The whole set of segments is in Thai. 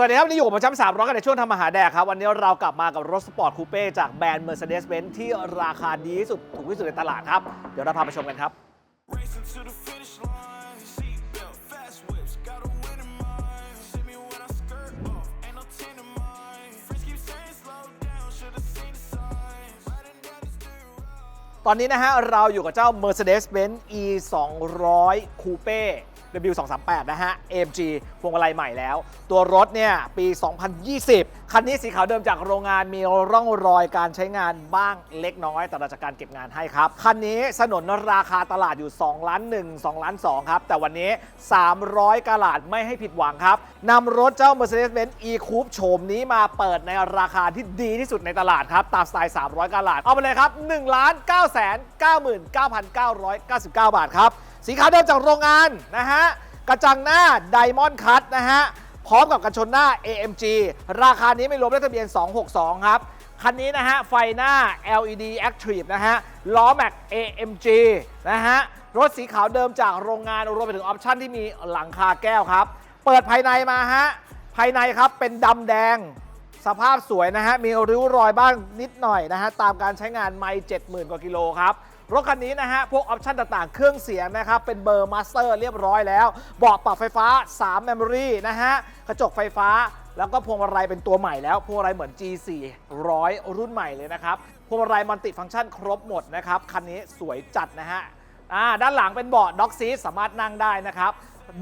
สวัสดีครับวันนี่อยู่กับผมแชมป์สามร้อยกันในช่วงทำอาหารแดกครับ วันนี้เรากลับมากับรถสปอร์ตคูเป้จากแบรนด์ Mercedes-Benz ที่ราคาดีที่สุดถูกที่สุดในตลาดครับ เดี๋ยวเราพาไปชมกันครับ Racing to the finish line. Seatbelt, fast whips, got a win in mind. See me when I skirt off, ain't no ten in mine. Friends keep saying slow down, should've seen the signs. Riding down the street. ตอนนี้นะฮะเราอยู่กับเจ้า Mercedes-Benz E 2 0 0 Coupe W 2 3 8 นะฮะ AMG พวงมาลัยใหม่แล้ว ตัวรถเนี่ย ปี 2020 คันนี้สีขาวเดิมจากโรงงานมีร่องรอยการใช้งานบ้างเล็กน้อย แต่เราจะการเก็บงานให้ครับ คันนี้สนนราคาตลาดอยู่2ล้าน1 2ล้าน2ครับ แต่วันนี้ 300กะลาดไม่ให้ผิดหวังครับนำรถเจ้า Mercedes-Benz E Coupe โฉมนี้มาเปิดในราคาที่ดีที่สุดในตลาดครับ ตามสไตล์ 300กะลาดเอาไปเลยครับ1ล้าน9 9 9 9 9บาทครับ สีขาวเดิมจากโรงงานนะฮะ กระจังหน้า Diamond Cut นะฮะ พร้อมกับกันชนหน้า AMG ราคานี้ไม่รวมเลขทะเบียน 262 ครับ คันนี้นะฮะ ไฟหน้า LED Active นะฮะ ล้อแม็ก AMG นะฮะ รถสีขาวเดิมจากโรงงานรวมไปถึงออปชั่นที่มีหลังคาแก้วครับ เปิดภายในมาฮะ ภายในครับเป็นดำแดงสภาพสวยนะฮะ มีริ้วรอยบ้างนิดหน่อยนะฮะ ตามการใช้งานไม่70,000 กว่ากิโลครับ รถคันนี้นะฮะ พวกออปชั่นต่างๆ เครื่องเสียงนะครับ เป็นเบอร์มาสเตอร์เรียบร้อยแล้วเบาะปรับไฟฟ้า3เมมโมรีนะฮะ กระจกไฟฟ้า แล้วก็พวงมาลัยเป็นตัวใหม่แล้ว พวงมาลัยเหมือน G400 รุ่นใหม่เลยนะครับ พวงมาลัยมัลติฟังก์ชันครบหมดนะครับ คันนี้สวยจัดนะฮะอ่าด้านหลังเป็นเบาะด็อกซีสามารถนั่งได้นะครับ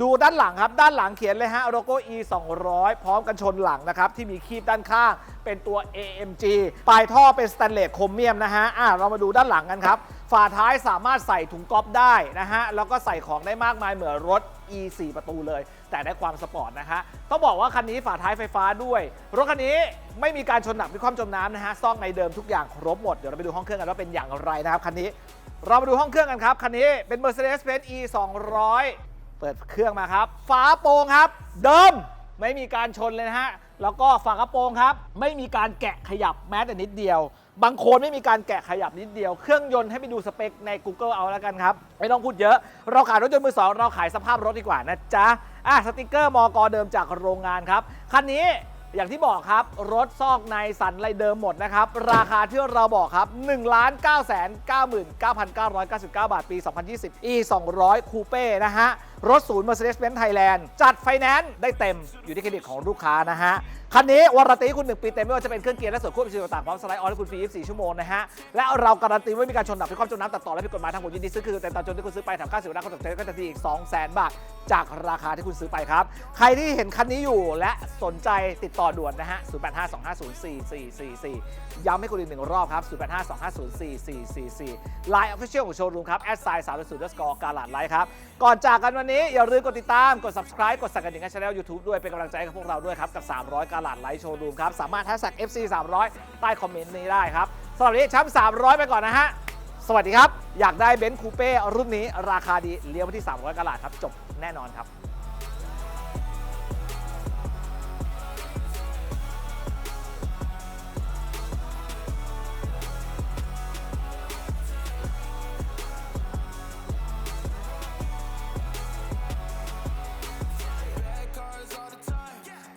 ดูด้านหลังครับ ด้านหลังเขียนเลยฮะโลโก้ E 200พร้อมกันชนหลังนะครับ ที่มีคีบด้านข้างเป็นตัว AMG ปลายท่อเป็นสแตนเลสโครเมียมนะฮะอ่าเรามาดูด้านหลังกันครับ ฝาท้ายสามารถใส่ถุงก๊อฟได้นะฮะ แล้วก็ใส่ของได้มากมายเหมือนรถ E 4 ประตูเลย แต่ได้ความสปอร์ตนะฮะ ต้องบอกว่าคันนี้ฝาท้ายไฟฟ้าด้วย รถคันนี้ไม่มีการชนหนักมีความจมน้ำนะฮะ ซ่อกในเดิมทุกอย่างครบหมด เดี๋ยวเราไปดูห้องเครื่องกันว่าเป็นอย่างไรนะครับคันนี้ เรามาดูห้องเครื่องกันครับ คันนี้เป็น Mercedes-Benz E 200 เปิดเครื่องมาครับ ฝาโปร่งครับ เดิม ไม่มีการชนเลยนะฮะ แล้วก็ฝากระโปรงครับ ไม่มีการแกะขยับแม้แต่นิดเดียว บางโคนไม่มีการแกะขยับนิดเดียว เครื่องยนต์ให้ไปดูสเปคใน Google เอาแล้วกันครับ ไม่ต้องพูดเยอะ เราขายรถยนต์มือสองเราขายสภาพรถดีกว่านะจ๊ะ อะสติกเกอร์มอกเดิมจากโรงงานครับ คันนี้อย่างที่บอกครับ รถซอกในสันไรเดิมหมดนะครับ ราคาที่เราบอกครับ 1 9 9 9 9 9 9บาท ปี 2020 E 200 คูเป้นะฮะ รถศูนย์ Mercedes-Benz Thailand จัดไฟแนนซ์ได้เต็มอยู่ที่เครดิตของลูกค้านะฮะ คันนี้วารันตีคุณ 1 ปีเต็ม ไม่ว่าจะเป็นเครื่องเกียร์และส่วนควบคุมต่างๆพร้อมสไลด์ออนให้คุณฟรี 24 ชั่วโมงนะฮะ และเราการันตีว่าไม่มีการชนดับพิความจมน้ำตัดต่อและผิดกฎหมายทางหมดยินดีซื้อคือเต็มตามจนที่คุณซื้อไปแถมค่าเสียเวลาคนตกใจก็จะทีอีก 200,000 บาท จากราคาที่คุณซื้อไปครับ ใครที่เห็นคันนี้อยู่และสนใจติดต่อด่วนนะฮะ 0852504444 ย้ำให้คุณอีกหนึ่งรอบครับ 0852504444 Line Official ของโชว์รูมครับ แอดไซน์สามศูนย์สกอร์การลาดไลท์ครับ ก่อนจากกันวันนี้ อย่าลืมกดติดตาม กด subscribe กดสั่นกระดิ่งให้ช่อง YouTube ด้วย เป็นกำลังใจให้กับพวกเราด้วยครับ กับ 300 การลาดไลท์โชว์รูมครับ สามารถแฮชแท็ก FC 300ใต้คอมเมนต์นี้ได้ครับสำหรับนี้ช้ำ300 ไปก่อนนะฮะสวัสดีครับ อยากได้เบนซ์คูเป้รุ่นนี้ราคาดีเลี้ยวไปที่ 300กะลาดครับ จบ แน่นอนครับ